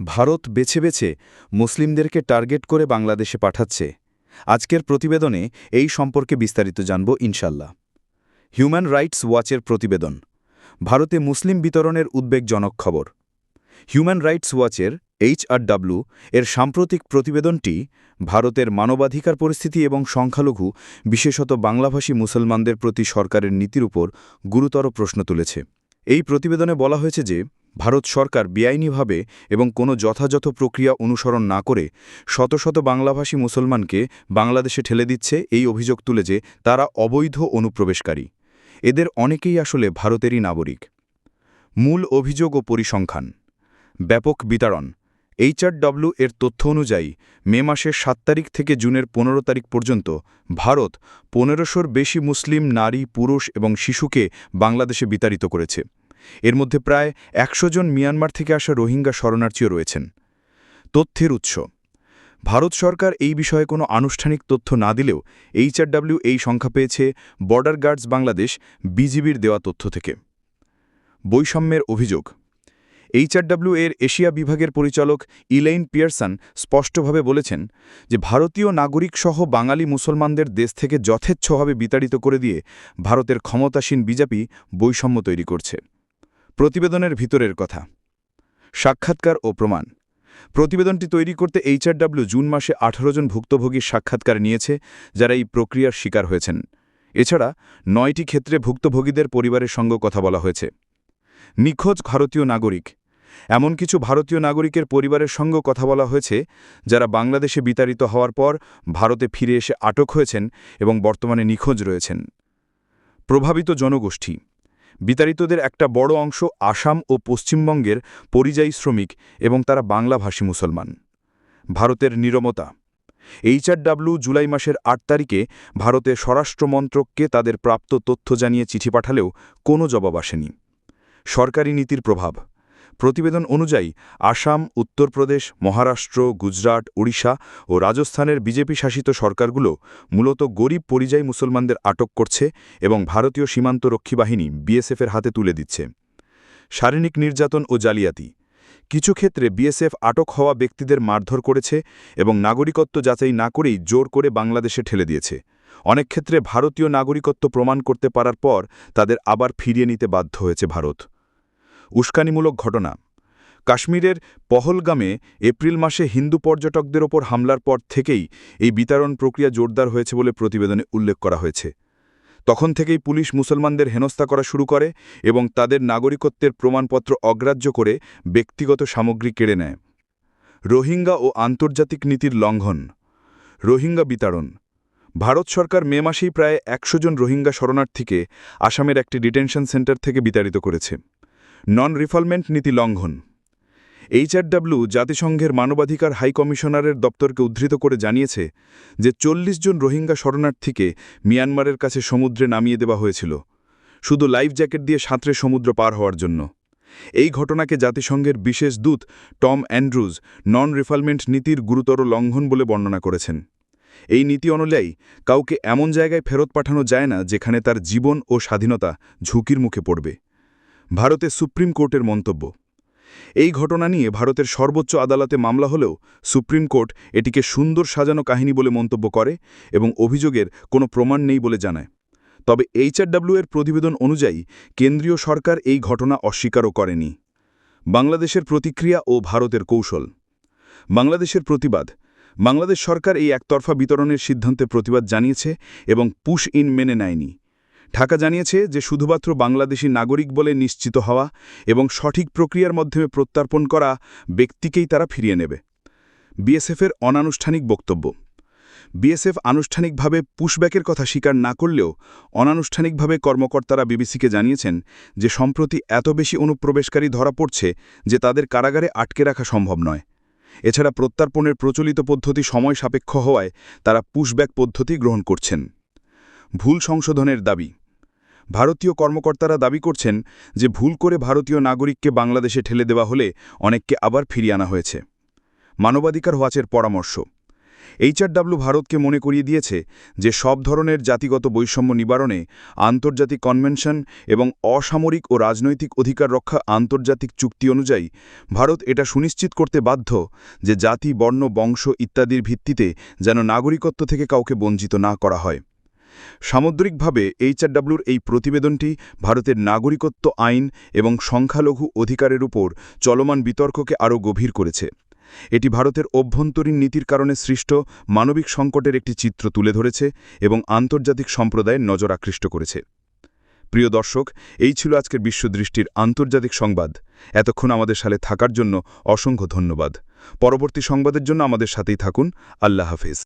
ভারত বেছে বেছে মুসলিমদেরকে টার্গেট করে বাংলাদেশে পাঠাচ্ছে। আজকের প্রতিবেদনে এই সম্পর্কে বিস্তারিত জানব ইনশাল্লাহ হিউম্যান রাইটস ওয়াচের প্রতিবেদন, ভারতে মুসলিম বিতরণের উদ্বেগজনক খবর। হিউম্যান রাইটস ওয়াচের এইচআরডব্লিউ এর সাম্প্রতিক প্রতিবেদনটি ভারতের মানবাধিকার পরিস্থিতি এবং সংখ্যালঘু, বিশেষত বাংলাভাষী মুসলমানদের প্রতি সরকারের নীতির উপর গুরুতর প্রশ্ন তুলেছে। এই প্রতিবেদনে বলা হয়েছে যে ভারত সরকার বেআইনিভাবে এবং কোনো যথাযথ প্রক্রিয়া অনুসরণ না করে শত শত বাংলাভাষী মুসলমানকে বাংলাদেশে ঠেলে দিচ্ছে এই অভিযোগ তুলে যে তারা অবৈধ অনুপ্রবেশকারী। এদের অনেকেই আসলে ভারতেরই নাগরিক। মূল অভিযোগ ও পরিসংখ্যান। ব্যাপক বিতরণ। এইচআরডব্লিউ এর তথ্য অনুযায়ী, মে মাসের সাত তারিখ থেকে জুনের পনেরো তারিখ পর্যন্ত ভারত পনেরোশোর বেশি মুসলিম নারী, পুরুষ এবং শিশুকে বাংলাদেশে বিতাড়িত করেছে। এর মধ্যে প্রায় একশো জন মিয়ানমার থেকে আসা রোহিঙ্গা শরণার্থীও রয়েছেন। তথ্যের উৎস। ভারত সরকার এই বিষয়ে কোনো আনুষ্ঠানিক তথ্য না দিলেও এইচআরডব্লিউ এই সংখ্যা পেয়েছে বর্ডার গার্ডস বাংলাদেশ বিজিবির দেওয়া তথ্য থেকে। বৈষম্যের অভিযোগ। এইচআরডব্লিউ এর এশিয়া বিভাগের পরিচালক ইলেইন পিয়ারসন স্পষ্টভাবে বলেছেন যে ভারতীয় নাগরিকসহ বাঙালি মুসলমানদের দেশ থেকে যথেচ্ছভাবে বিতাড়িত করে দিয়ে ভারতের ক্ষমতাসীন বিজেপি বৈষম্য তৈরি করছে। প্রতিবেদনের ভিতরের কথা। সাক্ষাৎকার ও প্রমাণ। প্রতিবেদনটি তৈরি করতে এইচআরডব্লিউ জুন মাসে আঠারো জন ভুক্তভোগীর সাক্ষাৎকার নিয়েছে, যারা এই প্রক্রিয়ার শিকার হয়েছেন। এছাড়া নয়টি ক্ষেত্রে ভুক্তভোগীদের পরিবারের সঙ্গে কথা বলা হয়েছে। নিখোঁজ ভারতীয় নাগরিক। এমন কিছু ভারতীয় নাগরিকের পরিবারের সঙ্গে কথা বলা হয়েছে, যারা বাংলাদেশে বিতাড়িত হওয়ার পর ভারতে ফিরে এসে আটক হয়েছেন এবং বর্তমানে নিখোঁজ রয়েছেন। প্রভাবিত জনগোষ্ঠী। বিতাড়িতদের একটা বড় অংশ আসাম ও পশ্চিমবঙ্গের পরিযায়ী শ্রমিক এবং তারা বাংলাভাষী মুসলমান। ভারতের নিরমতা এইচআরডাব্লিউ জুলাই মাসের আট তারিখে ভারতের স্বরাষ্ট্রমন্ত্রককে তাদের প্রাপ্ত তথ্য জানিয়ে চিঠি পাঠালেও কোনো জবাব আসেনি। সরকারি নীতির প্রভাব। প্রতিবেদন অনুযায়ী, আসাম, উত্তরপ্রদেশ, মহারাষ্ট্র, গুজরাট, ওড়িশা ও রাজস্থানের বিজেপি শাসিত সরকারগুলো মূলত গরিব পরিযায়ী মুসলমানদের আটক করছে এবং ভারতীয় সীমান্ত রক্ষী বাহিনী বিএসএফের হাতে তুলে দিচ্ছে। শারীরিক নির্যাতন ও জালিয়াতি। কিছু ক্ষেত্রে বিএসএফ আটক হওয়া ব্যক্তিদের মারধর করেছে এবং নাগরিকত্ব যাচাই না করেই জোর করে বাংলাদেশে ঠেলে দিয়েছে। অনেক ক্ষেত্রে ভারতীয় নাগরিকত্ব প্রমাণ করতে পারার পর তাদের আবার ফিরিয়ে নিতে বাধ্য হয়েছে ভারত। উস্কানিমূলক ঘটনা। কাশ্মীরের পহলগামে এপ্রিল মাসে হিন্দু পর্যটকদের ওপর হামলার পর থেকেই এই বিতরণ প্রক্রিয়া জোরদার হয়েছে বলে প্রতিবেদনে উল্লেখ করা হয়েছে। তখন থেকেই পুলিশ মুসলমানদের হেনস্থা করা শুরু করে এবং তাদের নাগরিকত্বের প্রমাণপত্র অগ্রাহ্য করে ব্যক্তিগত সামগ্রী কেড়ে নেয়। রোহিঙ্গা ও আন্তর্জাতিক নীতির লঙ্ঘন। রোহিঙ্গা বিতরণ। ভারত সরকার মে মাসেই প্রায় একশো জন রোহিঙ্গা শরণার্থীকে আসামের একটি ডিটেনশন সেন্টার থেকে বিতাড়িত করেছে। নন রিফলমেন্ট নীতি লঙ্ঘন। এইচআরডব্লিউ জাতিসংঘের মানবাধিকার হাই কমিশনারের দপ্তরকে উদ্ধৃত করে জানিয়েছে যে চল্লিশ জন রোহিঙ্গা শরণার্থীকে মিয়ানমারের কাছে সমুদ্রে নামিয়ে দেওয়া হয়েছিল। শুধু লাইফ জ্যাকেট দিয়ে সাঁতরে সমুদ্র পার হওয়ার জন্য। এই ঘটনাকে জাতিসংঘের বিশেষ দূত টম অ্যান্ড্রুজ নন রিফলমেন্ট নীতির গুরুতর লঙ্ঘন বলে বর্ণনা করেছেন। এই নীতি অনুযায়ী, কাউকে এমন জায়গায় ফেরত পাঠানো যায় না যেখানে তার জীবন ও স্বাধীনতা ঝুঁকির মুখে পড়বে। ভারতের সুপ্রিম কোর্টের মন্তব্য। এই ঘটনা নিয়ে ভারতের সর্বোচ্চ আদালতে মামলা হলেও সুপ্রিম কোর্ট এটিকে সুন্দর সাজানো কাহিনী বলে মন্তব্য করে এবং অভিযোগের কোনো প্রমাণ নেই বলে জানায়। তবে এইচআরডব্লিউ এর প্রতিবেদন অনুযায়ী কেন্দ্রীয় সরকার এই ঘটনা অস্বীকারও করেনি। বাংলাদেশের প্রতিক্রিয়া ও ভারতের কৌশল। বাংলাদেশের প্রতিবাদ। বাংলাদেশ সরকার এই একতরফা বিতরণের সিদ্ধান্তে প্রতিবাদ জানিয়েছে এবং পুশ ইন মেনে নেয়নি। ঢাকা জানিয়েছে যে শুধুমাত্র বাংলাদেশি নাগরিক বলে নিশ্চিত হওয়া এবং সঠিক প্রক্রিয়ার মাধ্যমে প্রত্যার্পণ করা ব্যক্তিকেই তারা ফিরিয়ে নেবে। বিএসএফের অনানুষ্ঠানিক বক্তব্য। বিএসএফ আনুষ্ঠানিকভাবে পুশব্যাকের কথা স্বীকার না করলেও অনানুষ্ঠানিকভাবে কর্মকর্তারা বিবিসিকে জানিয়েছেন যে সম্প্রতি এত বেশি অনুপ্রবেশকারী ধরা পড়ছে যে তাদের কারাগারে আটকে রাখা সম্ভব নয়। এছাড়া প্রত্যার্পণের প্রচলিত পদ্ধতি সময় সাপেক্ষ হওয়ায় তারা পুশব্যাক পদ্ধতি গ্রহণ করছেন। ভুল সংশোধনের দাবি। ভারতীয় কর্মকর্তারা দাবি করছেন যে ভুল করে ভারতীয় নাগরিককে বাংলাদেশে ঠেলে দেওয়া হলে অনেককে আবার ফিরিয়ে আনা হয়েছে। মানবাধিকার ওয়াচের পরামর্শ। এইচআরডব্লিউ ভারতকে মনে করিয়ে দিয়েছে যে সব ধরনের জাতিগত বৈষম্য নিবারণে আন্তর্জাতিক কনভেনশন এবং অসামরিক ও রাজনৈতিক অধিকার রক্ষা আন্তর্জাতিক চুক্তি অনুযায়ী ভারত এটা সুনিশ্চিত করতে বাধ্য যে জাতি, বর্ণ, বংশ ইত্যাদির ভিত্তিতে যেন নাগরিকত্ব থেকে কাউকে বঞ্চিত না করা হয়। সামুদ্রিকভাবে এইচআরডব্লিউর এই প্রতিবেদনটি ভারতের নাগরিকত্ব আইন এবং সংখ্যালঘু অধিকারের উপর চলমান বিতর্ককে আরও গভীর করেছে। এটি ভারতের অভ্যন্তরীণ নীতির কারণে সৃষ্ট মানবিক সংকটের একটি চিত্র তুলে ধরেছে এবং আন্তর্জাতিক সম্প্রদায়ের নজর আকৃষ্ট করেছে। প্রিয় দর্শক, এই ছিল আজকের বিশ্বদৃষ্টির আন্তর্জাতিক সংবাদ। এতক্ষণ আমাদের সালে থাকার জন্য অসংখ্য ধন্যবাদ। পরবর্তী সংবাদের জন্য আমাদের সাথেই থাকুন। আল্লাহ হাফেজ।